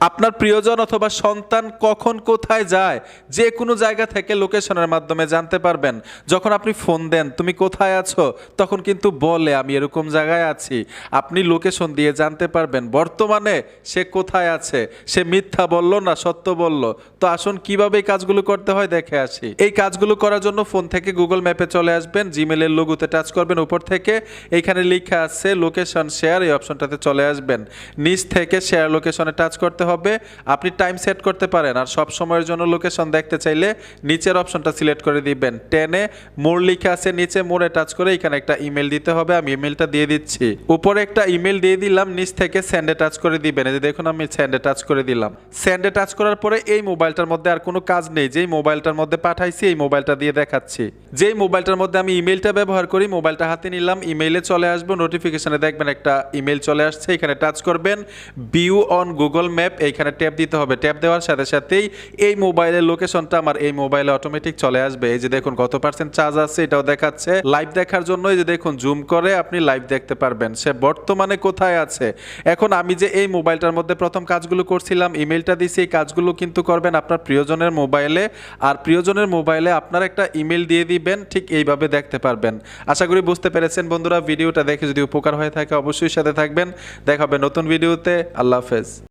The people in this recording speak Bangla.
আপনার প্রিয়জন অথবা সন্তান কখন কোথায় যায়, যে কোনো জায়গা থেকে লোকেশনের মাধ্যমে জানতে পারবেন। যখন আপনি ফোন দেন, তুমি কোথায় আছো? তখন কিন্তু বলে, আমি এরকম জায়গায় আছি। আপনি লোকেশন দিয়ে জানতে পারবেন, বর্তমানে সে কোথায় আছে? সে মিথ্যা বলল না সত্য বলল? তো আসুন, কীভাবে এই কাজগুলো করতে হয় দেখে আসি। এই কাজগুলো করার জন্য ফোন থেকে গুগল ম্যাপে চলে আসবেন জিমেলের লোগোতে টাচ করবেন উপর থেকে। এখানে লেখা আছে, লোকেশন শেয়ার, এই অপশনটাতে চলে আসবেন। নিচ থেকে শেয়ার লোকেশনে টাচ করতে হবে, আপনি টাইম সেট করতে পারেন। আর সব সময়ের জন্য লোকেশন দেখতে চাইলে নিচের অপশনটা সিলেক্ট করে দিবেন। টেনে মোড় লিখে আছে, নিচে মোড়ে টাচ করে এখানে একটা ইমেল দিতে হবে। আমি ইমেলটা দিয়ে দিচ্ছি। উপরে একটা ইমেল দিয়ে দিলাম, নিচ থেকে স্যান্ডে টাচ করে দিবেন। এই যে দেখুন, আমি স্যান্ডে টাচ করে দিলাম। স্যান্ডে টাচ করার পরে এই মোবাইলটার মধ্যে আর কোনো কাজ নেই। যেই মোবাইলটার মধ্যে পাঠাইছি, এই মোবাইলটা দিয়ে দেখাচ্ছি। যেই মোবাইলটার মধ্যে আমি ইমেলটা ব্যবহার করি মোবাইলটা হাতে নিলাম ইমেইলে চলে আসব নোটিফিকেশনে দেখবেন একটা ইমেল চলে আসছে। এখানে টাচ করবেন ভিউ অন গুগল ম্যাপ এইখানে ট্যাপ দিতে হবে। ট্যাপ দেওয়ার সাথে সাথেই এই মোবাইলের লোকেশনটা আমার এই মোবাইলে অটোমেটিক চলে আসবে। এই যে দেখুন কত পার্সেন্ট চার্জ আছে, এটাও দেখাচ্ছে। লাইভ দেখার জন্য এই যে দেখুন জুম করে আপনি লাইভ দেখতে পারবেন। সে বর্তমানে কোথায় আছে? এখন আমি যে এই মোবাইলটার মধ্যে প্রথম কাজগুলো করছিলাম ইমেলটা দিছি, এই কাজগুলো কিন্তু করবেন আপনার প্রিয়জনের মোবাইলে। আর প্রিয়জনের মোবাইলে আপনার একটা ইমেল দিয়ে দিবেন, ঠিক এইভাবে দেখতে পারবেন। আশা করি বুঝতে পেরেছেন বন্ধুরা, ভিডিওটা দেখে যদি উপকার হয়ে থাকে অবশ্যই সাথে থাকবেন। দেখা হবে নতুন ভিডিওতে। আল্লাহ হাফেজ।